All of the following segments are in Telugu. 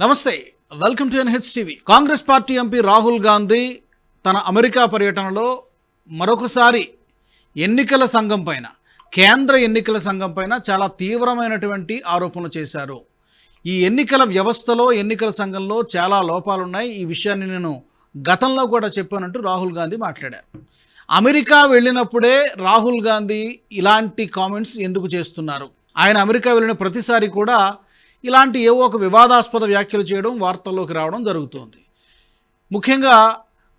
నమస్తే welcome to N H TV. Congress party M P Rahul Gandhi తన అమెరికా పర్యటనలో మరొకసారి ఎన్నికల సంఘం పైన కేంద్ర ఎన్నికల సంఘం పైన చాలా తీవ్రమైనటువంటి ఆరోపణలు చేశారు. ఈ ఎన్నికల వ్యవస్థలో ఎన్నికల సంఘంలో చాలా లోపాలున్నాయి. ఈ విషయాన్ని నేను గతంలో కూడా చెప్పానంటూ రాహుల్ గాంధీ మాట్లాడారు. అమెరికా వెళ్ళినప్పుడే రాహుల్ గాంధీ ఇలాంటి కామెంట్స్ ఎందుకు చేస్తున్నారు? ఆయన అమెరికా వెళ్ళిన ప్రతిసారి కూడా ఇలాంటి ఏవో ఒక వివాదాస్పద వ్యాఖ్యలు చేయడం వార్తల్లోకి రావడం జరుగుతోంది. ముఖ్యంగా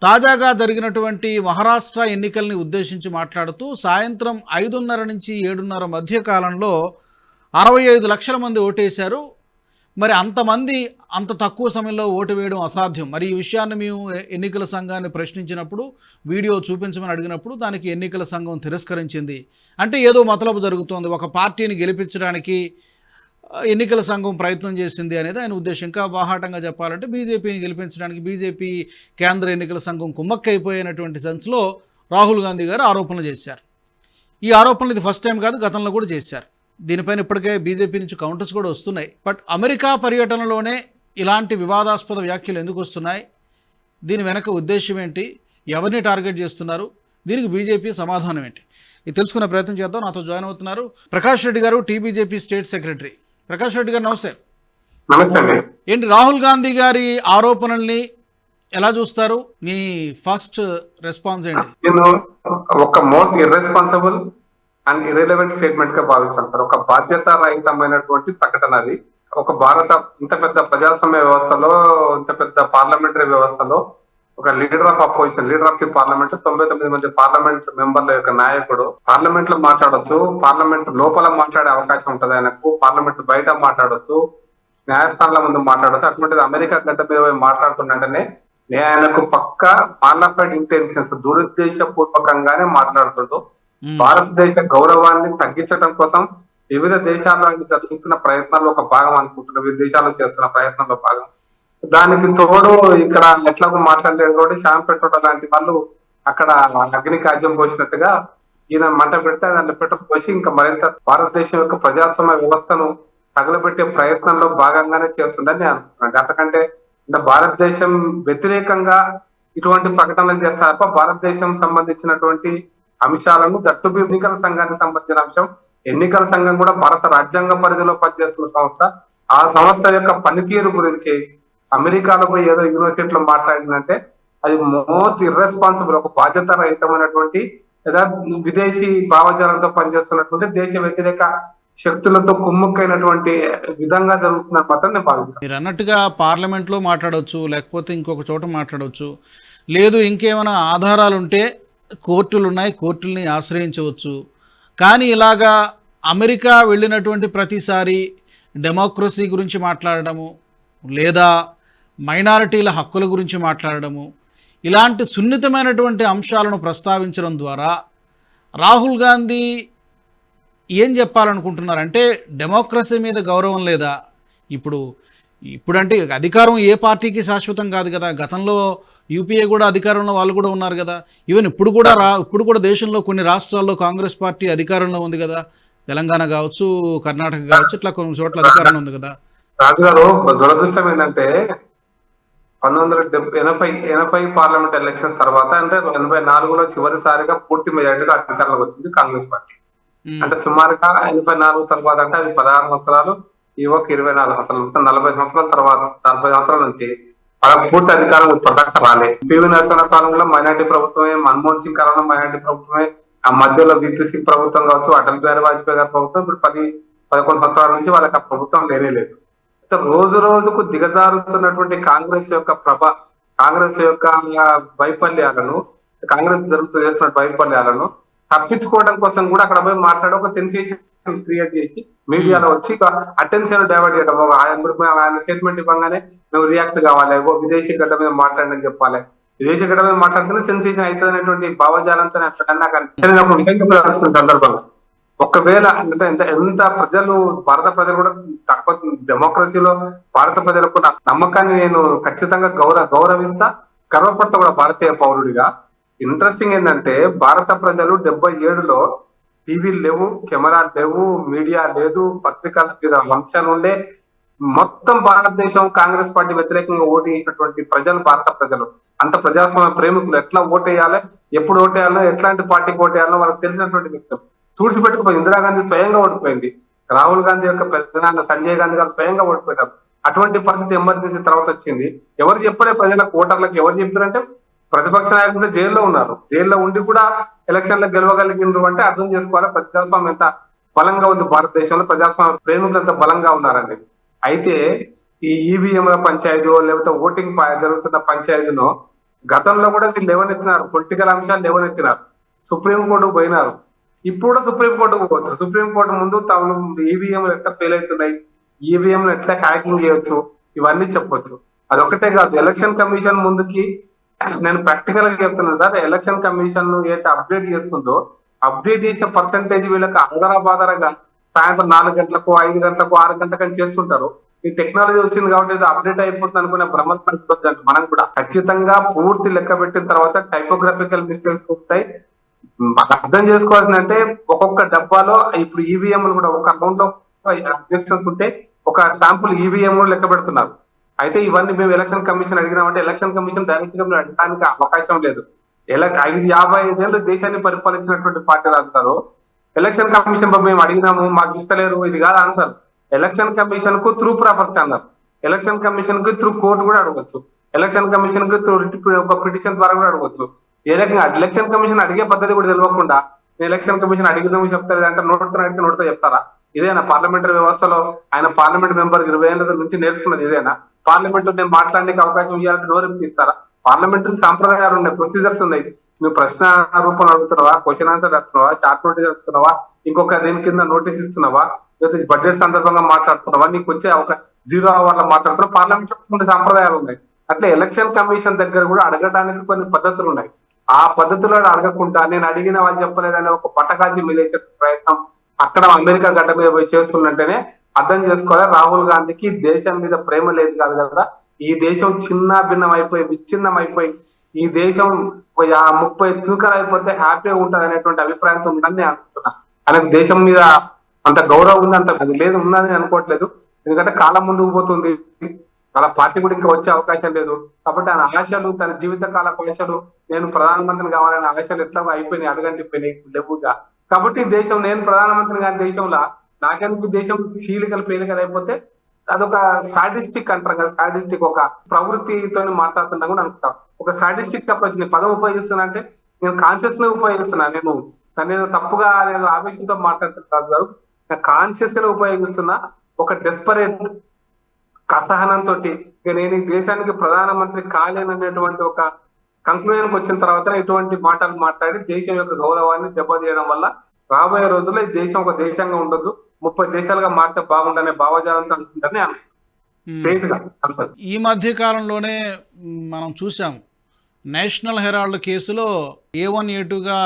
తాజాగా జరిగినటువంటి మహారాష్ట్ర ఎన్నికల్ని ఉద్దేశించి మాట్లాడుతూ సాయంత్రం ఐదున్నర నుంచి ఏడున్నర మధ్య కాలంలో అరవై ఐదు లక్షల మంది ఓటేశారు. మరి అంతమంది అంత తక్కువ సమయంలో ఓటు వేయడం అసాధ్యం. మరి ఈ విషయాన్ని మేము ఎన్నికల సంఘాన్ని ప్రశ్నించినప్పుడు వీడియో చూపించమని అడిగినప్పుడు దానికి ఎన్నికల సంఘం తిరస్కరించింది. అంటే ఏదో మతలబు జరుగుతోంది. ఒక పార్టీని గెలిపించడానికి ఎన్నికల సంఘం ప్రయత్నం చేసింది అనేది ఆయన ఉద్దేశం. ఇంకా బాహాటంగా చెప్పాలంటే బీజేపీని గెలిపించడానికి బీజేపీ కేంద్ర ఎన్నికల సంఘం కుమ్మక్కైపోయినటువంటి సెన్స్లో రాహుల్ గాంధీ గారు ఆరోపణలు చేశారు. ఈ ఆరోపణలు ఇది ఫస్ట్ టైం కాదు గతంలో కూడా చేశారు. దీనిపైన ఇప్పటికే బీజేపీ నుంచి కౌంటర్స్ కూడా వస్తున్నాయి. బట్ అమెరికా పర్యటనలోనే ఇలాంటి వివాదాస్పద వ్యాఖ్యలు ఎందుకు వస్తున్నాయి? దీని వెనక ఉద్దేశం ఏంటి? ఎవరిని టార్గెట్ చేస్తున్నారు? దీనికి బీజేపీ సమాధానం ఏంటి? ఇది తెలుసుకునే ప్రయత్నం చేద్దాం. నాతో జాయిన్ అవుతున్నారు Prakash Reddy garu T B J P state secretary. Prakash Reddy garu నమస్తే. ఏంటి రాహుల్ గాంధీ గారి ఆరోపణల్ని ఎలా చూస్తారు? మీ ఫస్ట్ రెస్పాన్స్ ఏంటి? నేను ఒక మోస్ట్ ఇర్రెస్పాన్సిబుల్ అండ్ ఇర్రెలవెంట్ స్టేట్మెంట్గా భావిస్తాను సార్. ఒక బాధ్యత రహితమైనటువంటి ప్రకటన అది. ఒక భారత ఇంత పెద్ద ప్రజాస్వామ్య వ్యవస్థలో ఇంత పెద్ద పార్లమెంటరీ వ్యవస్థలో ఒక leader of opposition leader of the parliament తొంభై తొమ్మిది మంది పార్లమెంట్ మెంబర్ల యొక్క నాయకుడు. పార్లమెంట్లో మాట్లాడొచ్చు పార్లమెంట్ లోపల మాట్లాడే అవకాశం ఉంటది ఆయనకు. పార్లమెంట్ బయట మాట్లాడొచ్చు న్యాయస్థానాల ముందు మాట్లాడొచ్చు. అటువంటిది అమెరికా గడ్డ మీద పోయి మాట్లాడుతున్నట్టనే నేను ఆయనకు పక్క పార్లమెంట్ ఇంటెన్షన్స్ దురుద్దేశపూర్వకంగానే మాట్లాడుతుంటూ మ్మ్. భారతదేశ గౌరవాన్ని తగ్గించడం కోసం వివిధ దేశాల్లో జరుగుతున్న ప్రయత్నాల్లో ఒక భాగం అనుకుంటున్న వివిధ దేశాల్లో చేస్తున్న ప్రయత్నంలో భాగం. దానికి తోడు ఇక్కడ ఎట్లాగో మాట్లాడలేదు కాబట్టి శ్యామ్ పెట్రోల్ లాంటి వాళ్ళు అక్కడ అగ్ని కాజ్యం పోసినట్టుగా ఈయన మంట పెడితే దాన్ని పెట్ట పోసి ఇంకా మరింత భారతదేశం యొక్క ప్రజాస్వామ్య వ్యవస్థను తగలబెట్టే ప్రయత్నంలో భాగంగానే చేస్తుందని నేను అనుకుంటున్నాను గతకంటే అంటే భారతదేశం వ్యతిరేకంగా ఇటువంటి ప్రకటనలు చేస్తారు తప్ప భారతదేశం సంబంధించినటువంటి అంశాలను దట్టు ఎన్నికల సంఘానికి సంబంధించిన అంశం. ఎన్నికల సంఘం కూడా భారత రాజ్యాంగ పరిధిలో పనిచేస్తున్న సంస్థ. ఆ సంస్థ యొక్క పనితీరు గురించి అమెరికాలో పోయి ఏదో యూనివర్సిటీలో మాట్లాడిందంటే అది మోస్ట్ ఇర్రెస్పాన్సిబుల్ ఒక బాధ్యత రహితమైనటువంటి లేదా విదేశీ భావజాలంతో పనిచేస్తున్నటువంటి దేశ వ్యతిరేక శక్తులతో కుమ్ముక్కైనటువంటి విధంగా జరుగుతున్నట్టు మాత్రం నేను భావిస్తాను. మీరు అన్నట్టుగా పార్లమెంట్లో మాట్లాడవచ్చు లేకపోతే ఇంకొక చోట మాట్లాడవచ్చు లేదు ఇంకేమైనా ఆధారాలు ఉంటే కోర్టులు ఉన్నాయి కోర్టుల్ని ఆశ్రయించవచ్చు. కానీ ఇలాగా అమెరికా వెళ్ళినటువంటి ప్రతిసారి డెమోక్రసీ గురించి మాట్లాడడము లేదా మైనారిటీల హక్కుల గురించి మాట్లాడడము ఇలాంటి సున్నితమైనటువంటి అంశాలను ప్రస్తావించడం ద్వారా రాహుల్ గాంధీ ఏం చెప్పాలనుకుంటున్నారంటే డెమోక్రసీ మీద గౌరవం లేదా? ఇప్పుడు ఇప్పుడంటే అధికారం ఏ పార్టీకి శాశ్వతం కాదు కదా. గతంలో యూపీఏ కూడా అధికారంలో వాళ్ళు కూడా ఉన్నారు కదా. ఈవెన్ ఇప్పుడు కూడా రా ఇప్పుడు కూడా దేశంలో కొన్ని రాష్ట్రాల్లో కాంగ్రెస్ పార్టీ అధికారంలో ఉంది కదా. తెలంగాణ కావచ్చు కర్ణాటక కావచ్చు ఇట్లా కొన్ని చోట్ల అధికారంలో ఉంది కదా దురదృష్టం ఏంటంటే పంతొమ్మిది వందల ఎనభై ఎనభై పార్లమెంట్ ఎలక్షన్స్ తర్వాత అంటే ఎనభై నాలుగులో చివరిసారిగా పూర్తి మెజార్టీగా అధికారంలోకి వచ్చింది కాంగ్రెస్ పార్టీ. అంటే సుమారుగా ఎనభై నాలుగు తర్వాత అంటే అది పదహారు సంవత్సరాలు ఒక ఇరవై నాలుగు సంవత్సరాలు నలభై సంవత్సరాల తర్వాత నలభై సంవత్సరాల నుంచి అలా పూర్తి అధికారం ప్రొడక్ట్ రాలే. పివి నరసింహ కాలంలో మైనార్టీ ప్రభుత్వమే మన్మోహన్ సింగ్ కాలంలో మైనార్టీ ప్రభుత్వమే ఆ మధ్యలో విపి సింగ్ ప్రభుత్వం కావచ్చు అటల్ బిహారీ వాజ్పేయి గారి ప్రభుత్వం ఇప్పుడు పది పదకొండు సంవత్సరాల నుంచి వాళ్ళకి ఆ ప్రభుత్వం లేనే లేదు. రోజు రోజుకు దిగజారుతున్నటువంటి కాంగ్రెస్ యొక్క ప్రభ కాంగ్రెస్ యొక్క వైఫల్యాలను కాంగ్రెస్ జరుగుతూ చేస్తున్న వైఫల్యాలను తప్పించుకోవడం కోసం కూడా అక్కడ పోయి మాట్లాడి ఒక సెన్సేషన్ క్రియేట్ చేసి మీడియాలో వచ్చి అటెన్షన్ డైవర్ట్ చేయడం. ఒక ఆయన ఆయన స్టేట్మెంట్ ఇవ్వగానే మేము రియాక్ట్ కావాలి. ఓ విదేశీ గడ్డ మీద మాట్లాడని చెప్పాలి. విదేశీ గడ్డ మీద మాట్లాడితేనే సెన్సేషన్ అవుతుంది అనేటువంటి భావజాలంతో ఎక్కడన్నా కానీ ఒక విషయం చెప్పాల్సిన సందర్భంగా ఒకవేళ అంటే ఎంత ఎంత ప్రజలు భారత ప్రజలు కూడా తక్కువ డెమోక్రసీలో భారత ప్రజలకు కూడా నమ్మకాన్ని నేను ఖచ్చితంగా గౌరవ గౌరవిస్తా. గర్వపడతా కూడా భారతీయ పౌరుడిగా. ఇంట్రెస్టింగ్ ఏంటంటే భారత ప్రజలు డెబ్బై ఏడులో టీవీలు లేవు కెమెరాలు లేవు మీడియా లేదు పత్రికల మీద వంశాలు ఉండే. మొత్తం భారతదేశం కాంగ్రెస్ పార్టీ వ్యతిరేకంగా ఓటు వేసినటువంటి ప్రజలు భారత ప్రజలు. అంత ప్రజాస్వామ్య ప్రేమికులు ఎట్లా ఓటేయాలి ఎప్పుడు ఓటేయాలో ఎట్లాంటి పార్టీకి ఓటేయాలో వాళ్ళకి తెలిసినటువంటి వ్యక్తులు. తుడిచిపెట్టుకుపోయి ఇందిరాగాంధీ స్వయంగా ఓడిపోయింది. రాహుల్ గాంధీ యొక్క పెద్దనాన్న సంజయ్ గాంధీ గారు స్వయంగా ఓడిపోయారు అటువంటి పరిస్థితి ఎమర్జెన్సీ తర్వాత వచ్చింది. ఎవరు చెప్పలే ప్రజలకు ఓటర్లకు ఎవరు చెప్పారంటే ప్రతిపక్ష నాయకులు జైల్లో ఉన్నారు. జైల్లో ఉండి కూడా ఎలక్షన్లో గెలవగలిగినారు అంటే అర్థం చేసుకోవాలి? ప్రజాస్వామ్యం ఎంత బలంగా ఉంది భారతదేశంలో? ప్రజాస్వామ్య ప్రేమికులు ఎంత బలంగా ఉన్నారండి? అయితే ఈ ఈవీఎంల పంచాయతీ లేకపోతే ఓటింగ్ జరుగుతున్న పంచాయతీలో గతంలో కూడా వీళ్ళు లేవనెత్తినారు. పొలిటికల్ అంశాలు లేవనెత్తినారు. సుప్రీంకోర్టుకు పోయినారు. ఇప్పుడు కూడా సుప్రీంకోర్టుకు పోవచ్చు. సుప్రీంకోర్టు ముందు తమ ఈవీఎంలు ఎట్లా ఫెయిల్ అవుతున్నాయి? ఈవీఎంలు ఎట్లా హ్యాకింగ్ చేయొచ్చు? ఇవన్నీ చెప్పొచ్చు. అదొకటే కాదు ఎలక్షన్ కమిషన్ ముందుకి నేను ప్రాక్టికల్గా చెప్తున్నాను సార్ ఎలక్షన్ కమిషన్ ఏదైతే అప్డేట్ చేస్తుందో అప్డేట్ చేసే పర్సంటేజ్ వీళ్ళకి ఆధారబాధారగా సాయంత్రం నాలుగు గంటలకు ఐదు గంటలకు ఆరు గంటలకు అని చేస్తుంటారు. ఈ టెక్నాలజీ వచ్చింది కాబట్టి అప్డేట్ అయిపోతుంది అనుకునే భ్రమలు మనం కూడా. ఖచ్చితంగా పూర్తి లెక్క పెట్టిన తర్వాత టైపోగ్రఫికల్ మిస్టేక్స్ వస్తాయి అర్థం చేసుకోవాల్సింది అంటే ఒక్కొక్క డబ్బాలో ఇప్పుడు ఈవీఎంలు కూడా ఒక అకౌంట్లో అబ్జెక్షన్స్ ఉంటే ఒక శాంపుల్ ఈవీఎం లెక్క పెడుతున్నారు. అయితే ఇవన్నీ మేము ఎలక్షన్ కమిషన్ అడిగినామంటే ఎలక్షన్ కమిషన్ డైరెక్ట్గా అడగడానికి అవకాశం లేదు. ఎలా ఐదు యాభై ఐదేళ్ళు దేశాన్ని పరిపాలించినటువంటి పార్టీ రాస్తారు ఎలక్షన్ కమిషన్ మేము అడిగినాము మాకు ఇస్తలేరు ఇది కాదు ఆన్సర్ ఎలక్షన్ కమిషన్కు త్రూ ప్రాపర్టీ అన్నారు. ఎలక్షన్ కమిషన్కు త్రూ కోర్టు కూడా అడగచ్చు. ఎలక్షన్ కమిషన్కు త్రూ ఒక పిటిషన్ ద్వారా కూడా అడగచ్చు. ఏ రకంగా? ఎలక్షన్ కమిషన్ అడిగే పద్ధతి కూడా తెలియకుండా ఎలక్షన్ కమిషన్ అడిగినాము చెప్తారు అంటే నోటితో అడిగితే నోటితో చెప్తారా? ఇదేనా? పార్లమెంటరీ వ్యవస్థలో ఆయన పార్లమెంట్ మెంబర్ ఇరవై ఏళ్ళ నుంచి నేర్చుకున్నది ఇదేనా? పార్లమెంట్లో నేను మాట్లాడడానికి అవకాశం ఇవ్వాలంటే నోరు ఇస్తారా పార్లమెంటరీ సాంప్రదాయాలు ఉన్నాయి ప్రొసీజర్స్ ఉన్నాయి. నువ్వు ప్రశ్న రూపంలో అడుగుతున్నావా? క్వశ్చన్ ఆన్సర్ అడుగుతున్నావా చార్ట్ నోటీస్ అడుగుతున్నావా ఇంకొక దీని కింద నోటీస్ ఇస్తున్నావా? లేదా బడ్జెట్ సందర్భంగా మాట్లాడుతున్నావా? నీకు వచ్చే ఒక జీరో అవర్లో మాట్లాడుతున్నావు? పార్లమెంట్ సంప్రదాయాలు కొన్ని సాంప్రదాయాలు ఉన్నాయి. అట్లా ఎలక్షన్ కమిషన్ దగ్గర కూడా అడగడానికి కొన్ని పద్ధతులు ఉన్నాయి. ఆ పద్ధతిలో అడగకుండా నేను అడిగిన వాళ్ళు చెప్పలేదని ఒక పట్టకాజీ మిలేసే ప్రయత్నం అక్కడ అమెరికా గడ్డ మీద పోయి చేస్తున్నట్టేనే అర్థం చేసుకోవాలి. రాహుల్ గాంధీకి దేశం మీద ప్రేమ లేదు కాదు కదా. ఈ దేశం చిన్న భిన్నం అయిపోయి విచ్ఛిన్నం అయిపోయి ఈ దేశం ముప్పై తూకాలు అయిపోతే హ్యాపీగా ఉంటుంది అనేటువంటి అభిప్రాయంతో ఉందని నేను అనుకుంటున్నా. ఆయనకు దేశం మీద అంత గౌరవం ఉంది అంత అది లేదు ఉన్నదని అనుకోవట్లేదు. ఎందుకంటే కాలం ముందుకు పోతుంది. వాళ్ళ పార్టీ కూడా ఇంకా వచ్చే అవకాశం లేదు. కాబట్టి ఆయన ఆశలు తన జీవిత కాల ఆశలు నేను ప్రధానమంత్రిని కావాలనే ఆశలు ఎట్లా అయిపోయినాయి అడగంటిపోయినాయి లేవుగా కాబట్టి దేశం నేను ప్రధానమంత్రి కాని దేశంలో నాకెందుకు దేశం చీలికలు పేలికలు అయిపోతే అదొక సాడిస్టిక్ అంటారు కదా సాడిస్టిక్ ఒక ప్రవృత్తితో మాట్లాడుతున్నా కూడా అనుకుంటాం. ఒక సాడిస్టిక్ అప్రోచ్ నేను పదం ఉపయోగిస్తున్నా అంటే నేను కాన్షియస్గా ఉపయోగిస్తున్నా. నేను నేను తప్పుగా నేను ఆవేశంతో మాట్లాడుతున్నాను గారు. కాన్షియస్గా ఉపయోగిస్తున్నా. ఒక డెస్పరేట్ అసహనంతో ఇక నేను ఈ దేశానికి ప్రధానమంత్రి కాలేననేటువంటి ఒక కంక్లూజన్కి వచ్చిన తర్వాత ఇటువంటి మాటలు మాట్లాడి దేశం యొక్క గౌరవాన్ని దెబ్బతీయడం వల్ల రాబోయే రోజుల్లో ఈ దేశం ఒక దేశంగా ఉండదు ముప్పై దేశాలుగా మారితే బాగుండనే భావజాలంతో అనుకుంటానే ఈ మధ్య కాలంలోనే మనం చూసాం నేషనల్ హెరాల్డ్ కేసులో ఏ వన్ ఏ టూగా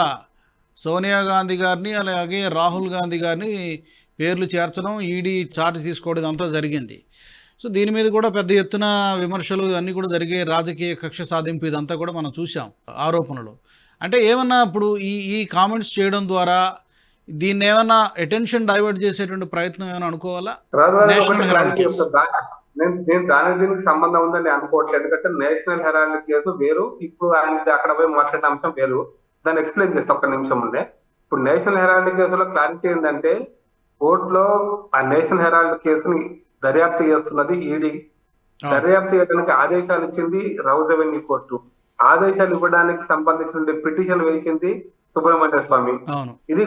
సోనియా గాంధీ గారిని అలాగే రాహుల్ గాంధీ గారిని పేర్లు చేర్చడం ఈడీ చార్జ్ తీసుకోవడం ఇదంతా జరిగింది. సో దీని మీద కూడా పెద్ద ఎత్తున విమర్శలు అన్నీ కూడా జరిగే రాజకీయ కక్ష సాధింపు ఇదంతా కూడా మనం చూసాం ఆరోపణలు. అంటే ఏమన్నా ఇప్పుడు ఈ ఈ కామెంట్స్ చేయడం ద్వారా దీన్ని ఏమన్నా అటెన్షన్ డైవర్ట్ చేసేటువంటి ప్రయత్నం ఏమైనా అనుకోవాలా? నేను నేను దానికి దీనికి సంబంధం ఉందని అనుకోవట్లేదు. ఎందుకంటే నేషనల్ హెరాల్డ్ కేసు వేరు ఇప్పుడు ఆయన అక్కడ పోయి మాట్లాడిన అంశం వేరు. దాన్ని ఎక్స్ప్లెయిన్ చేస్తా ఒక్క నిమిషం ఉండే. ఇప్పుడు నేషనల్ హెరాల్డ్ కేసులో క్లారిటీ ఏంటంటే కోర్టులో ఆ నేషనల్ హెరాల్డ్ కేసుని దర్యాప్తు చేస్తున్నది ఈడీ. దర్యాప్తు చేయడానికి ఆదేశాలు ఇచ్చింది రౌజ్ రెవెన్యూ కోర్టు. ఆదేశాలు ఇవ్వడానికి సంబంధించిన పిటిషన్ వేసింది సుబ్రహ్మణ్య స్వామి. ఇది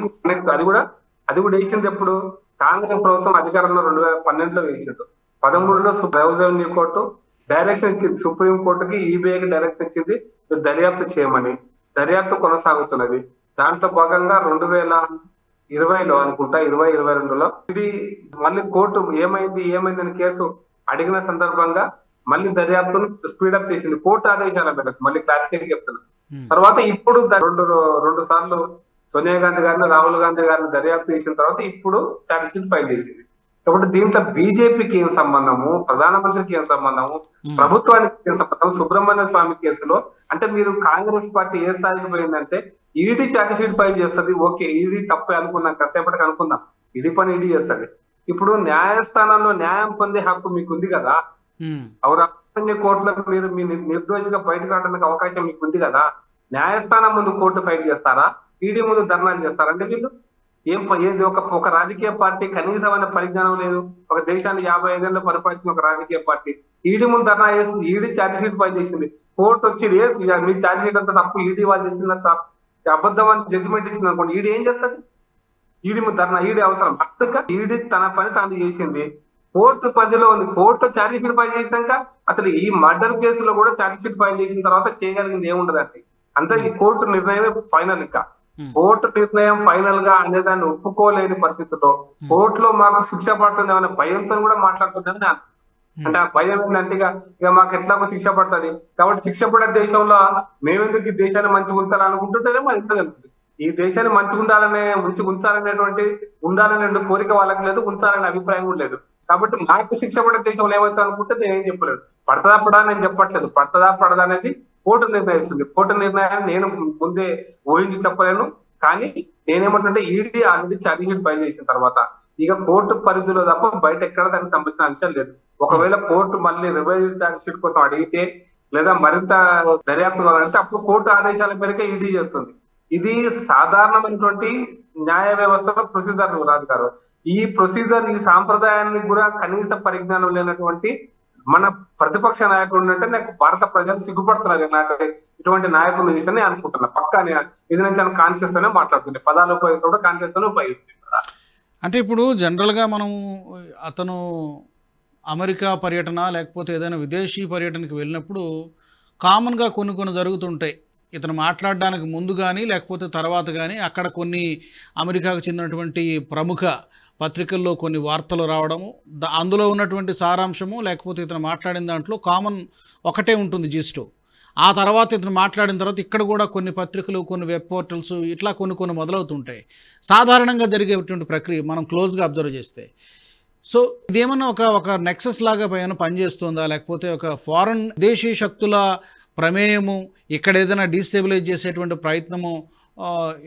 అది కూడా అది కూడా వేసింది ఎప్పుడు? కాంగ్రెస్ ప్రభుత్వం అధికారంలో రెండు వేల పన్నెండులో వేసిండు పదమూడులో రెవెన్యూ కోర్టు డైరెక్షన్ ఇచ్చింది. సుప్రీం కోర్టుకి ఈబీఐకి డైరెక్షన్ ఇచ్చింది. దర్యాప్తు చేయమని. దర్యాప్తు కొనసాగుతున్నది. దాంట్లో భాగంగా రెండు వేల ఇరవైలో అనుకుంటా ఇరవై ఇరవై రెండులో ఇది మళ్ళీ కోర్టు ఏమైంది ఏమైంది అని కేసు అడిగిన సందర్భంగా మళ్ళీ దర్యాప్తును స్పీడప్ చేసింది కోర్టు ఆదేశాల మేరకు మళ్ళీ క్లారిటీ చెప్తున్నా. తర్వాత ఇప్పుడు రెండు రెండు సార్లు సోనియా గాంధీ గారిని రాహుల్ గాంధీ గారిని దర్యాప్తు చేసిన తర్వాత ఇప్పుడు ఛార్జ్షీట్ ఫైల్ చేసింది కాబట్టి దీంట్లో బీజేపీకి ఏం సంబంధము ప్రధానమంత్రికి ఏం సంబంధము. ప్రభుత్వానికి ఏం సంబంధం సుబ్రహ్మణ్య స్వామి కేసులో అంటే మీరు కాంగ్రెస్ పార్టీ ఏ స్థాయికి పోయిందంటే E D charge sheet file చేస్తుంది. ఓకే ఈడీ తప్పే అనుకున్నాం. కాసేపటికి అనుకుందాం. ఇది పని ఈడీ చేస్తుంది. ఇప్పుడు న్యాయస్థానంలో న్యాయం పొందే హక్కు మీకు ఉంది కదా ఔరన్య కోర్టులకు మీరు మీ నిర్- నిర్దోషిగా బయటకు రావడానికి అవకాశం మీకు ఉంది కదా? న్యాయస్థానం ముందు కోర్టు ఫైట్ చేస్తారా? ఈడీ ముందు ధర్నాలు చేస్తారా అంటే వీళ్ళు ఏం ఏది ఒక ఒక రాజకీయ పార్టీ కనీసమైన పరిజ్ఞానం లేదు. ఒక దేశాన్ని యాభై ఐదేళ్ళు పరిపాలించిన ఒక రాజకీయ పార్టీ. ఈడీ ముందు ధర్నా చేసింది. E D charge sheet file చేసింది. కోర్టు వచ్చి మీ ఛార్జ్ షీట్ అంతా తప్పు. ఈడీ వాళ్ళు చేసిన అబద్ధం అని జడ్జిమెంట్ ఇచ్చింది అనుకోండి ఈడీ ఏం చేస్తుంది ఈడీ ధర్నా ఈడీ అవసరం. భక్తిగా ఈడీ తన పని తాను చేసింది. కోర్టు పరిధిలో ఉంది. కోర్టు ఛార్జ్ షీట్ ఫైల్ చేసినాక అసలు ఈ మర్డర్ కేసులో కూడా ఛార్జ్ షీట్ ఫైల్ చేసిన తర్వాత చేయగలిగింది ఏముండదండి? అంతే ఈ కోర్టు నిర్ణయమే ఫైనల్ ఇంకా. Hmm. కోర్టు నిర్ణయం ఫైనల్గా అనేదాన్ని ఒప్పుకోలేని పరిస్థితిలో కోర్టులో మాకు శిక్ష పడుతుంది అనే భయంతో కూడా మాట్లాడుతుందని Hmm. అంటే ఆ భయం ఏంటంటే ఇక ఇక మాకు ఎట్లాగో శిక్ష పడుతుంది. కాబట్టి శిక్ష పడే దేశంలో మేమెందుకు ఈ దేశాన్ని మంచిగా ఉంచాలనుకుంటుంటేనే మన ఇంట్లో తెలుస్తుంది ఈ దేశాన్ని మంచిగా ఉండాలనే మంచిగా ఉంచాలనేటువంటి ఉండాలనే కోరిక వాళ్ళకి లేదు ఉంచాలనే అభిప్రాయం కూడా లేదు. కాబట్టి మాకు శిక్ష పడే దేశంలో ఏమవుతా అనుకుంటే నేను ఏం చెప్పలేదు పడతదా పడా నేను చెప్పట్లేదు. పడతదా పడదా అనేది కోర్టు నిర్ణయిస్తుంది. కోర్టు నిర్ణయాన్ని నేను ముందే ఊహించి చెప్పలేను. కానీ నేనేమంటుంటే E D already charge sheet file చేసిన తర్వాత ఇక కోర్టు పరిధిలో తప్ప బయట ఎక్కడ దానికి సంబంధించిన అంశం లేదు. ఒకవేళ కోర్టు మళ్ళీ రివైజ్ ఛార్జ్ షీట్ కోసం అడిగితే లేదా మరింత దర్యాప్తు కావాలంటే అప్పుడు కోర్టు ఆదేశాల మేరకే ఈడీ చేస్తుంది. ఇది సాధారణమైనటువంటి న్యాయ వ్యవస్థలో ప్రొసీజర్ రాదు గారు ఈ ప్రొసీజర్ ఈ సాంప్రదాయాన్ని కూడా కనీస పరిజ్ఞానం లేనటువంటి మన ప్రతిపక్ష నాయకుడు అంటే నాకు భారత ప్రజలు సిగ్గుపడుతున్నారు నాకు ఇటువంటి నాయకులు విషయాన్ని అనుకుంటున్నా. పక్కా ఇది నుంచి కాన్షియస్ తోనే మాట్లాడుతుంది పదాలు ఉపయోగించడం కూడా కాన్షియస్ తోనే ఉపయోగిస్తుంది అంటే ఇప్పుడు జనరల్గా మనం అతను అమెరికా పర్యటన లేకపోతే ఏదైనా విదేశీ పర్యటనకి వెళ్ళినప్పుడు కామన్గా కొన్ని కొన్ని జరుగుతుంటాయి. ఇతను మాట్లాడడానికి ముందు కానీ లేకపోతే తర్వాత కానీ అక్కడ కొన్ని అమెరికాకు చెందినటువంటి ప్రముఖ పత్రికల్లో కొన్ని వార్తలు రావడము అందులో ఉన్నటువంటి సారాంశము లేకపోతే ఇతను మాట్లాడిన దాంట్లో కామన్ ఒకటే ఉంటుంది జిస్టు. ఆ తర్వాత ఇతను మాట్లాడిన తర్వాత ఇక్కడ కూడా కొన్ని పత్రికలు కొన్ని వెబ్ పోర్టల్స్ ఇట్లా కొన్ని కొన్ని మొదలవుతుంటాయి. సాధారణంగా జరిగేటువంటి ప్రక్రియ మనం క్లోజ్గా అబ్జర్వ్ చేస్తే. సో ఇదేమన్నా ఒక ఒక నెక్సెస్ లాగా పైన పనిచేస్తుందా? లేకపోతే ఒక ఫారెన్ దేశీ శక్తుల ప్రమేయము ఇక్కడ ఏదైనా డీస్టెబిలైజ్ చేసేటువంటి ప్రయత్నము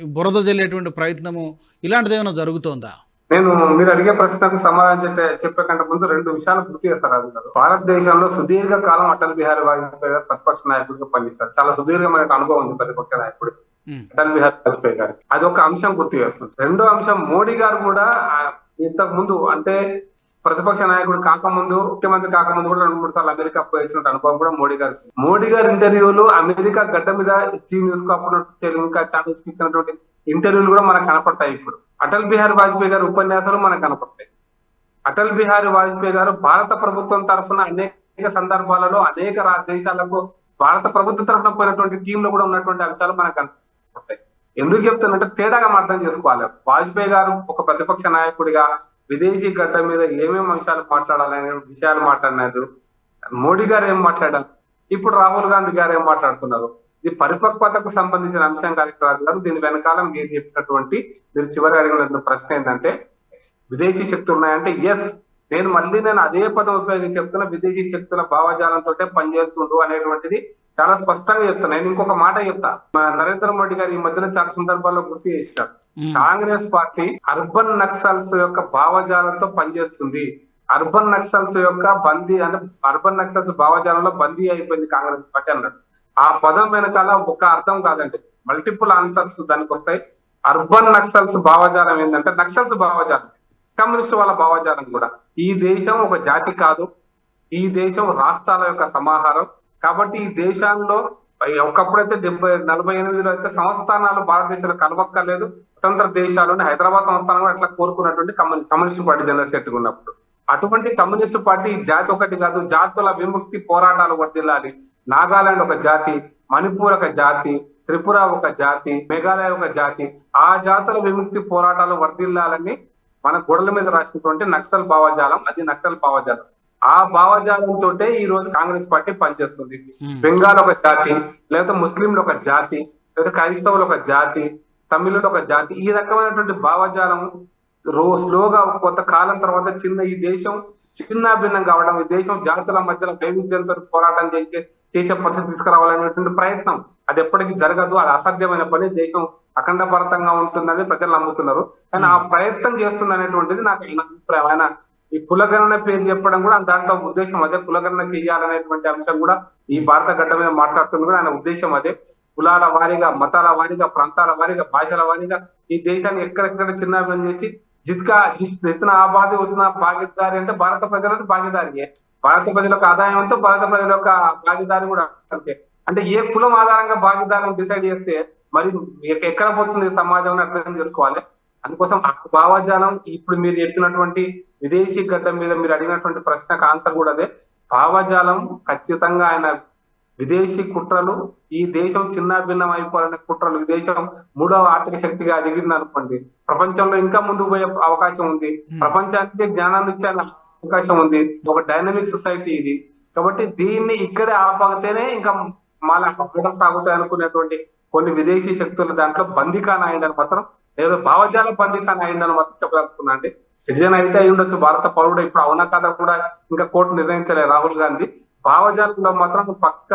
బురద జల్లేటువంటి ప్రయత్నము ఇలాంటిది ఏమైనా జరుగుతోందా? నేను మీరు అడిగే ప్రశ్నకు సమాధానం చెప్పే చెప్పే కంటే ముందు రెండు విషయాలు గుర్తు చేస్తారు అది గారు భారతదేశంలో సుదీర్ఘ కాలం అటల్ బిహారీ వాజ్పేయి గారు ప్రతిపక్ష నాయకుడిగా పనిచేస్తారు చాలా సుదీర్ఘమైన అనుభవం ఉంది ప్రతిపక్ష నాయకుడు. అటల్ బిహారీ వాజ్పేయి గారు. అది ఒక అంశం గుర్తు చేస్తుంది. రెండో అంశం మోడీ గారు కూడా ఇంతకు ముందు అంటే ప్రతిపక్ష నాయకుడు కాకముందు ముఖ్యమంత్రి కాకముందు కూడా రెండు మూడు సార్లు అమెరికా పోయించిన అనుభవం కూడా మోడీ గారు మోడీ గారి ఇంటర్వ్యూలు అమెరికా గడ్డ మీద జీ న్యూస్కు అప్పుడు ఛానల్స్కి ఇచ్చినటువంటి ఇంటర్వ్యూలు కూడా మనకు కనపడతాయి ఇప్పుడు. అటల్ బిహారీ వాజ్పేయి గారి ఉపన్యాసాలు మనకు కనపడతాయి. అటల్ బిహారీ వాజ్పేయి గారు భారత ప్రభుత్వం తరఫున అనేక సందర్భాలలో అనేక దేశాలకు భారత ప్రభుత్వ తరఫున పోయినటువంటి టీంలో కూడా ఉన్నటువంటి అంశాలు మనకు కనపడతాయి. ఎందుకు చెప్తానంటే తేడాగా అర్థం చేసుకోవాలి. వాజ్పేయి గారు ఒక ప్రతిపక్ష నాయకుడిగా విదేశీ గడ్డ మీద ఏమేమి అంశాలు మాట్లాడాలనే విషయాలు మాట్లాడినారు. మోడీ గారు ఏం మాట్లాడారు? ఇప్పుడు రాహుల్ గాంధీ గారు ఏం మాట్లాడుతున్నారు? ఇది పరిపక్వతకు సంబంధించిన అంశం కాదు గారు దీని వెనకాల మీరు చెప్పినటువంటి మీరు చివరి అడిగిన ప్రశ్న ఏంటంటే విదేశీ శక్తులు ఉన్నాయంటే ఎస్ నేను మళ్ళీ నేను అదే పదం ఉపయోగించి చెప్తున్నా విదేశీ శక్తుల భావజాలంతో పనిచేస్తుండు అనేటువంటిది చాలా స్పష్టంగా చెప్తాను నేను ఇంకొక మాట చెప్తా. నరేంద్ర మోడీ గారు ఈ మధ్యన చాలా సందర్భాల్లో గుర్తు చేశారు ఉమ్, కాంగ్రెస్ పార్టీ అర్బన్ నక్సల్స్ యొక్క భావజాలంతో పనిచేస్తుంది. అర్బన్ నక్సల్స్ యొక్క బందీ అంటే అర్బన్ నక్సల్స్ భావజాలంలో బందీ అయిపోయింది కాంగ్రెస్ పార్టీ అన్నాడు. ఆ పదం వెనకాల ఒక అర్థం కాదండి. మల్టిపుల్ ఆన్సర్స్ దానికి వస్తాయి. అర్బన్ నక్సల్స్ భావజాలం ఏంటంటే నక్సల్స్ భావజాలం. కమ్యూనిస్ట్ వాళ్ళ భావజాలం కూడా. ఈ దేశం ఒక జాతి కాదు. ఈ దేశం రాష్ట్రాల యొక్క సమాహారం. కాబట్టి ఈ దేశాల్లో ఒకప్పుడైతే డెబ్బై నలభై ఎనిమిదిలో అయితే సంస్థానాలు భారతదేశంలో కలవక్కర్లేదు. స్వతంత్ర దేశాలను హైదరాబాద్ సంస్థానం కూడా అట్లా కోరుకున్నటువంటి కమ్యూనిస్ట్ పార్టీ జనరల్ సెట్ ఉన్నప్పుడు. అటువంటి కమ్యూనిస్ట్ పార్టీ జాతి ఒకటి కాదు. జాతుల విముక్తి పోరాటాలు వర్దిల్లాలి నాగాలాండ్ ఒక జాతి మణిపూర్ ఒక జాతి త్రిపుర ఒక జాతి మేఘాలయ ఒక జాతి. ఆ జాతుల విముక్తి పోరాటాలు వర్దిల్లాలని మన గొడవల మీద రాసినటువంటి నక్సల్ భావజాలం అది నక్సల్ భావజాలం. ఆ భావజాలంతో ఈ రోజు కాంగ్రెస్ పార్టీ పనిచేస్తుంది. ఉమ్, బెంగాల్ ఒక జాతి లేదా ముస్లింలు ఒక జాతి లేదా క్రైస్తవులు ఒక జాతి తమిళులు ఒక జాతి. ఈ రకమైనటువంటి భావజాలం రో స్లోగా కొంత కాలం తర్వాత చిన్న ఈ దేశం చిన్న భిన్నం కావడం ఈ దేశం జాతుల మధ్యలో వైవిధ్యంతో పోరాటం చేసే చేసే పరిస్థితి తీసుకురావాలనేటువంటి ప్రయత్నం. అది ఎప్పటికీ జరగదు అది అసాధ్యమైన పని దేశం అఖండ భారతంగా ఉంటుందని ప్రజలు నమ్ముతున్నారు. కానీ ఆ ప్రయత్నం చేస్తుంది అనేటువంటిది నాకు అభిప్రాయం. ఆయన ఈ కులగణన పేరు చెప్పడం కూడా దాంట్లో ఉద్దేశం అదే. కులగణన చేయాలనేటువంటి అంశం కూడా ఈ భారత గడ్డ మీద మాట్లాడుతుంది కూడా ఆయన ఉద్దేశం అదే. కులాల వారీగా మతాల వారీగా ప్రాంతాల వారీగా భాషల వారీగా ఈ దేశాన్ని ఎక్కడెక్కడ చిన్న చేసి జిత్కా ఇతన ఆబాది వచ్చిన భాగీదారి అంటే భారత ప్రజలకు భాగీదారి భారత ప్రజలకు ఆదాయం అంటే భారత ప్రజల యొక్క భాగీదారి కూడా అంతే. అంటే ఏ కులం ఆధారంగా భాగీదారులను డిసైడ్ చేస్తే మరి ఎక్క- ఎక్కడ పోతుంది సమాజం అర్థం చేసుకోవాలి. అందుకోసం భావజాలం ఇప్పుడు మీరు చెప్పినటువంటి విదేశీ గడ్డ మీద మీరు అడిగినటువంటి ప్రశ్నకు ఆన్సర్ కూడా అదే. భావజాలం ఖచ్చితంగా ఆయన విదేశీ కుట్రలు ఈ దేశం చిన్న భిన్నం అయిపోవాలనే కుట్రలు ఈ దేశం మూడవ ఆర్థిక శక్తిగా ఎదిగింది అనుకోండి ప్రపంచంలో ఇంకా ముందుకు పోయే అవకాశం ఉంది. ప్రపంచానికి జ్ఞానాన్ని ఇచ్చే అవకాశం ఉంది. ఒక డైనమిక్ సొసైటీ ఇది. కాబట్టి దీన్ని ఇక్కడే ఆపగితేనే ఇంకా మళ్ళీ అభివృద్ధి సాగుతాయి అనుకునేటువంటి కొన్ని విదేశీ శక్తులు దాంట్లో బందీఖాన అయిందని మాత్రం లేదా భావజాల బందీఖాన అయిందని మాత్రం చెప్పదలుచుకున్నా అండి. సిటిజన్ అయితే అయి ఉండొచ్చు. భారత పౌరుడు ఇప్పుడు అవునా కదా కూడా ఇంకా కోర్టు నిర్ణయించలేదు రాహుల్ గాంధీ. భావజాలంలో మాత్రం పక్క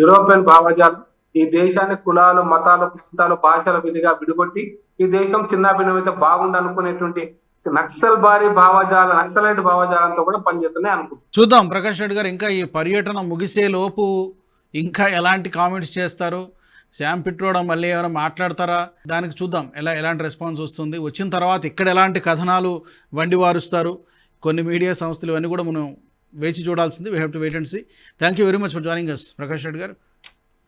యూరోపియన్ భావజాలం. ఈ దేశాన్ని కులాలు మతాలు ప్రాంతాలు భాషల విధిగా విడగొట్టి ఈ దేశం చిన్న భిన్నమైతే బాగుంది అనుకునేటువంటి నక్సల్ బారి భావజాల నక్సలైట్ భావజాలంతో కూడా పనిచేస్తున్నాయి అనుకుంటున్నాను. చూద్దాం ప్రకాష్ రెడ్డి గారు ఇంకా ఈ పర్యటన ముగిసే లోపు ఇంకా ఎలాంటి కామెంట్స్ చేస్తారు? శామ్ పిట్రోడా మళ్ళీ ఏమైనా మాట్లాడతారా? దానికి చూద్దాం ఎలా ఎలాంటి రెస్పాన్స్ వస్తుంది? వచ్చిన తర్వాత ఇక్కడ ఎలాంటి కథనాలు వండి వారుస్తారు? కొన్ని మీడియా సంస్థలు ఇవన్నీ కూడా మనం వేచి చూడాల్సింది. We have to wait and see thank you very much for joining us Prakash Reddy గారు.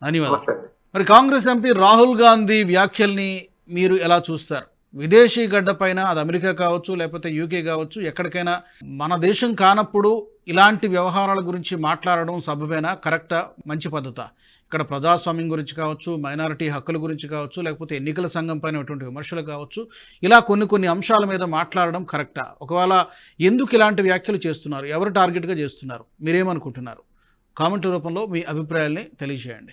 ధన్యవాదాలు. మరి కాంగ్రెస్ ఎంపీ రాహుల్ గాంధీ వ్యాఖ్యల్ని మీరు ఎలా చూస్తారు? విదేశీ గడ్డ పైన అది అమెరికా కావచ్చు లేకపోతే యూకే కావచ్చు ఎక్కడికైనా మన దేశం కానప్పుడు ఇలాంటి వ్యవహారాల గురించి మాట్లాడడం సబబేనా? కరెక్టా? మంచి పద్ధత. ఇక్కడ ప్రజాస్వామ్యం గురించి కావచ్చు మైనారిటీ హక్కుల గురించి కావచ్చు లేకపోతే ఎన్నికల సంఘం పైన ఎటువంటి విమర్శలు కావచ్చు ఇలా కొన్ని కొన్ని అంశాల మీద మాట్లాడడం కరెక్టా? ఒకవేళ ఎందుకు ఇలాంటి వ్యాఖ్యలు చేస్తున్నారు? ఎవరు టార్గెట్గా చేస్తున్నారు? మీరేమనుకుంటున్నారు? కామెంట్ రూపంలో మీ అభిప్రాయాల్ని తెలియజేయండి.